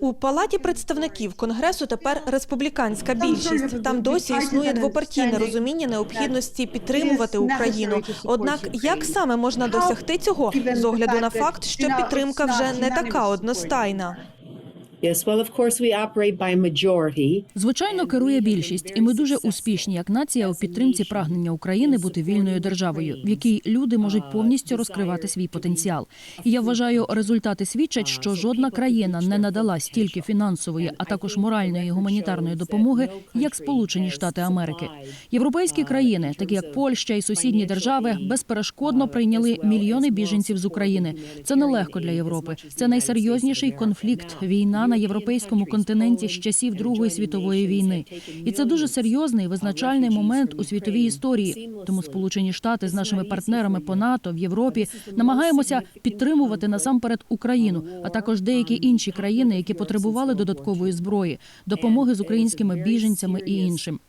У палаті представників конгресу тепер республіканська більшість. Там досі існує двопартійне розуміння необхідності підтримувати Україну. Однак, як саме можна досягти цього з огляду на факт, що підтримка вже не така одностайна? Yes. Звичайно, керує більшість, і ми дуже успішні як нація у підтримці прагнення України бути вільною державою, в якій люди можуть повністю розкривати свій потенціал. І я вважаю, результати свідчать, що жодна країна не надала стільки фінансової, а також моральної і гуманітарної допомоги, як Сполучені Штати Америки. Європейські країни, такі як Польща і сусідні держави, безперешкодно прийняли мільйони біженців з України. Це нелегко для Європи. Це найсерйозніший конфлікт війна на європейському континенті з часів Другої світової війни. І це дуже серйозний визначальний момент у світовій історії. Тому Сполучені Штати з нашими партнерами по НАТО в Європі намагаємося підтримувати насамперед Україну, а також деякі інші країни, які потребували додаткової зброї, допомоги з українськими біженцями і іншим.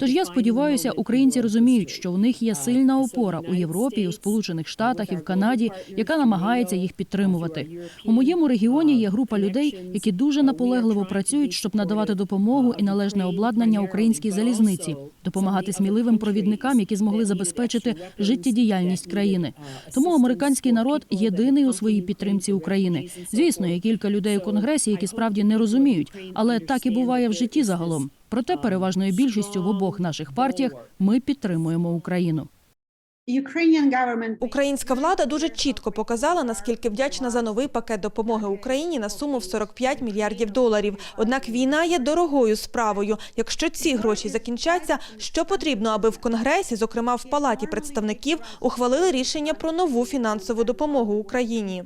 Тож я сподіваюся, українці розуміють, що у них є сильна опора у Європі, у Сполучених Штатах і в Канаді, яка намагається їх підтримувати. У моєму регіоні є група людей, які дуже наполегливо працюють, щоб надавати допомогу і належне обладнання українській залізниці, допомагати сміливим провідникам, які змогли забезпечити життєдіяльність країни. Тому американський народ єдиний у своїй підтримці України. Звісно, є кілька людей у конгресі, які справді не розуміють, але так і буває в житті загалом. Проте переважною більшістю в обох наших партіях ми підтримуємо Україну. Українська влада дуже чітко показала, наскільки вдячна за новий пакет допомоги Україні на суму в 45 мільярдів доларів. Однак війна є дорогою справою. Якщо ці гроші закінчаться, що потрібно, аби в Конгресі, зокрема в Палаті представників, ухвалили рішення про нову фінансову допомогу Україні?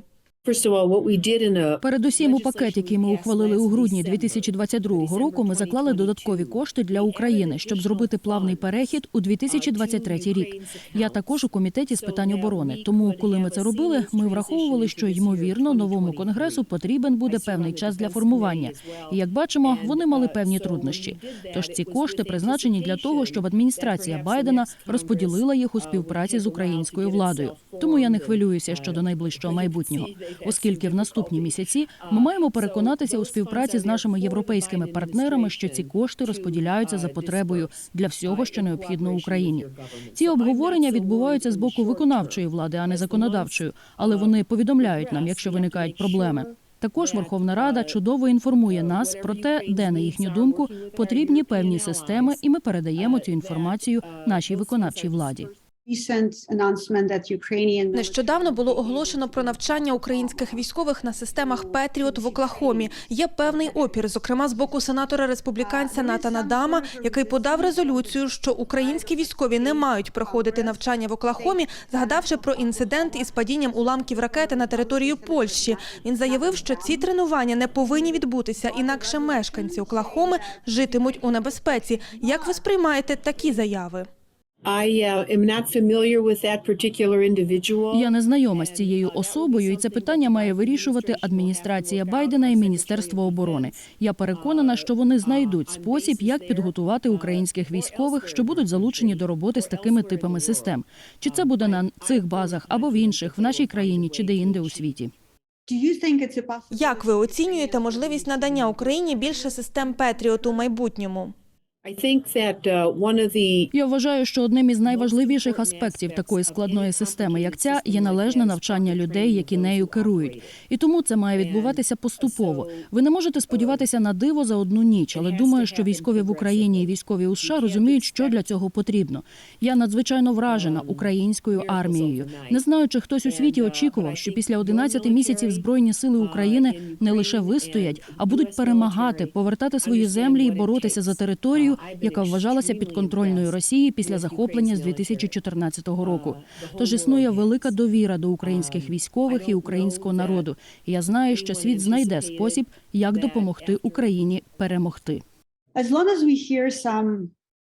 Передусім, у пакет, який ми ухвалили у грудні 2022 року, ми заклали додаткові кошти для України, щоб зробити плавний перехід у 2023 рік. Я також у комітеті з питань оборони. Тому, коли ми це робили, ми враховували, що ймовірно новому конгресу потрібен буде певний час для формування. І як бачимо, вони мали певні труднощі. Тож ці кошти призначені для того, щоб адміністрація Байдена розподілила їх у співпраці з українською владою. Тому я не хвилююся щодо найближчого майбутнього, оскільки в наступні місяці ми маємо переконатися у співпраці з нашими європейськими партнерами, що ці кошти розподіляються за потребою для всього, що необхідно Україні. Ці обговорення відбуваються з боку виконавчої влади, а не законодавчої, але вони повідомляють нам, якщо виникають проблеми. Також Верховна Рада чудово інформує нас про те, де на їхню думку потрібні певні системи, і ми передаємо цю інформацію нашій виконавчій владі. Нещодавно було оголошено про навчання українських військових на системах Петріот в Оклахомі. Є певний опір, зокрема з боку сенатора республіканця Натана Дама, який подав резолюцію, що українські військові не мають проходити навчання в Оклахомі, згадавши про інцидент із падінням уламків ракети на територію Польщі. Він заявив, що ці тренування не повинні відбутися, інакше мешканці Оклахоми житимуть у небезпеці. Як ви сприймаєте такі заяви? I uh, am not familiar with that particular individual. Я не знайома з цією особою, і це питання має вирішувати адміністрація Байдена і Міністерство оборони. Я переконана, що вони знайдуть спосіб, як підготувати українських військових, що будуть залучені до роботи з такими типами систем. Чи це буде на цих базах або в інших, в нашій країні, чи де-інде у світі. Як ви оцінюєте можливість надання Україні більше систем Петріот у майбутньому? Uh, Я вважаю, що одним із найважливіших аспектів такої складної системи, як ця, є належне навчання людей, які нею керують. І тому це має відбуватися поступово. Ви не можете сподіватися на диво за одну ніч, але думаю, що військові в Україні і військові у США розуміють, що для цього потрібно. Я надзвичайно вражена українською армією. Не знаю, чи хтось у світі очікував, що після 11 місяців збройні сили України не лише вистоять, а будуть перемагати, повертати свої землі і боротися за територію, яка вважалася підконтрольною Росії після захоплення з 2014 року. Тож існує велика довіра до українських військових і українського народу. І я знаю, що світ знайде спосіб, як допомогти Україні перемогти. as long as we hear some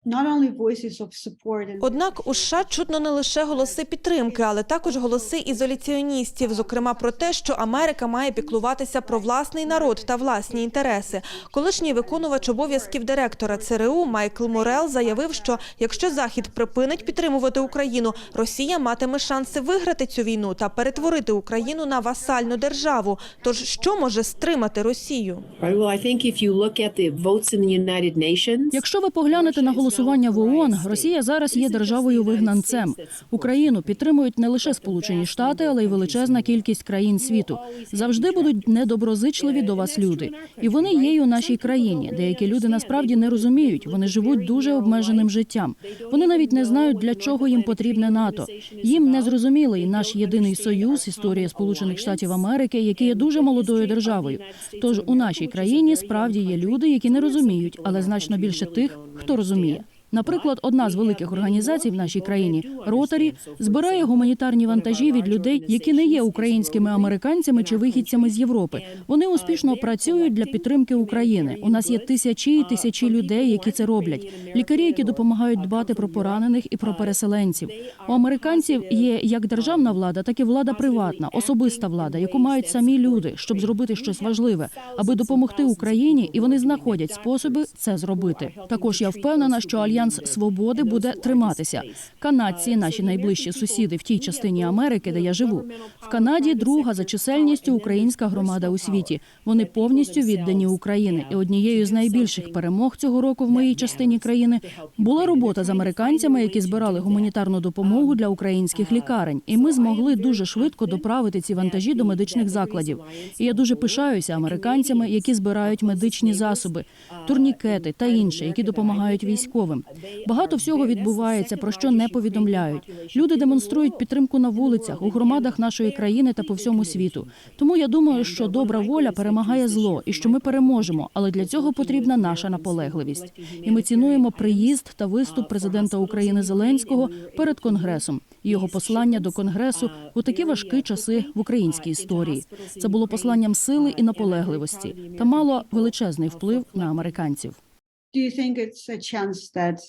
not only voices of support and Однак у США чутно не лише голоси підтримки, але також голоси ізоляціоністів, зокрема про те, що Америка має піклуватися про власний народ та власні інтереси. Колишній виконувач обов'язків директора ЦРУ Майкл Морел заявив, що якщо Захід припинить підтримувати Україну, Росія матиме шанси виграти цю війну та перетворити Україну на васальну державу. Тож що може стримати Росію? Right. Well, I think if you look at the votes in the United Nations, Якщо ви поглянете на голосування в ООН, Росія зараз є державою вигнанцем. Україну підтримують не лише Сполучені Штати, але й величезна кількість країн світу. Завжди будуть недоброзичливі до вас люди, і вони є й у нашій країні. Деякі люди насправді не розуміють. Вони живуть дуже обмеженим життям. Вони навіть не знають, для чого їм потрібне НАТО. Їм не зрозумілий наш єдиний союз, історія Сполучених Штатів Америки, який є дуже молодою державою. Тож у нашій країні справді є люди, які не розуміють, але значно більше тих, хто розуміє. Наприклад, одна з великих організацій в нашій країні Ротарі збирає гуманітарні вантажі від людей, які не є українськими американцями чи вихідцями з Європи. Вони успішно працюють для підтримки України. У нас є тисячі і тисячі людей, які це роблять. Лікарі, які допомагають дбати про поранених і про переселенців. У американців є як державна влада, так і влада приватна, особиста влада, яку мають самі люди, щоб зробити щось важливе, аби допомогти Україні, і вони знаходять способи це зробити. Також я впевнена, що альянс свободи буде триматися. Канадці, наші найближчі сусіди в тій частині Америки, де я живу. В Канаді друга за чисельністю українська громада у світі. Вони повністю віддані Україні. І однією з найбільших перемог цього року в моїй частині країни була робота з американцями, які збирали гуманітарну допомогу для українських лікарень. І ми змогли дуже швидко доправити ці вантажі до медичних закладів. І я дуже пишаюся американцями, які збирають медичні засоби, турнікети та інше, які допомагають військовим. Багато всього відбувається, про що не повідомляють. Люди демонструють підтримку на вулицях, у громадах нашої країни та по всьому світу. Тому я думаю, що добра воля перемагає зло і що ми переможемо, але для цього потрібна наша наполегливість. І ми цінуємо приїзд та виступ президента України Зеленського перед конгресом і його послання до конгресу у такі важкі часи в українській історії. Це було посланням сили і наполегливості та мало величезний вплив на американців.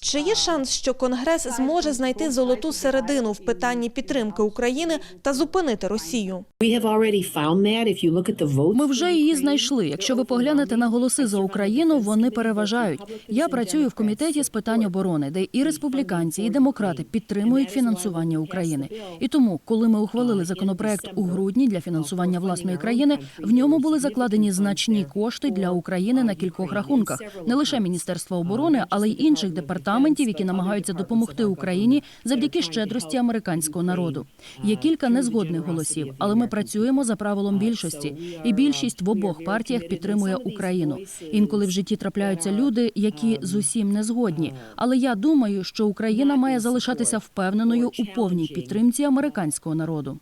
Чи є шанс, що Конгрес зможе знайти золоту середину в питанні підтримки України та зупинити Росію? we have already found that. If you look at the votes, Ми вже її знайшли. Якщо ви поглянете на голоси за Україну, вони переважають. Я працюю в комітеті з питань оборони, де і республіканці, і демократи підтримують фінансування України. І тому, коли ми ухвалили законопроект у грудні для фінансування власної країни, в ньому були закладені значні кошти для України на кількох рахунках, не лише Міністерства оборони, але й інших департаментів, які намагаються допомогти Україні завдяки щедрості американського народу. Є кілька незгодних голосів, але ми працюємо за правилом більшості, і більшість в обох партіях підтримує Україну. Інколи в житті трапляються люди, які з усім не згодні. Але я думаю, що Україна має залишатися впевненою у повній підтримці американського народу.